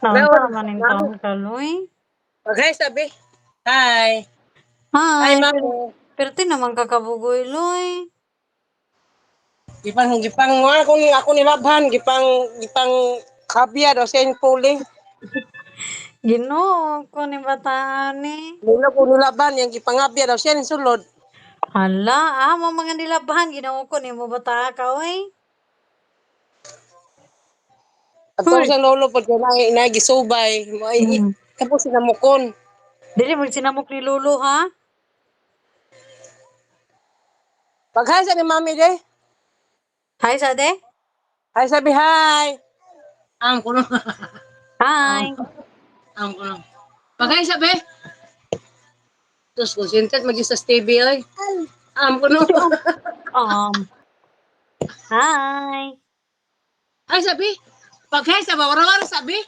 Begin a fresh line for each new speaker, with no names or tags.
Naunsa
Naon,
man yung
naon.
taong kaloy.
Okay, sabi. Hi.
Hi,
Hi, ma'am.
pero, pero ti naman kakabugoy, loy.
Gipang gipang ako ni ako nilabhan gipang gipang kabya daw sa puling.
Ginoo ko ni bataan ni.
Mula ko nilabhan yang gipangabya daw siya sulod.
Hala, ah, mo mga nilabahan, ginoo ko ni mo bata ka, oy. Hoy.
sa lolo pag na nagisubay. Mo ay
Mm.
tapos sinamukon.
Dili mo sinamok ni Lolo, ha?
Pag hi sa ni mami de.
Hi, Sade.
Hi sabi hi. Ang kuno.
Hi.
Ang kuno. Pag hi sabi. Tus ko sintet magi sa TV oy. Ang kuno.
Um. Hi.
Hi sabi. Pag hi sa ba warawara sabi.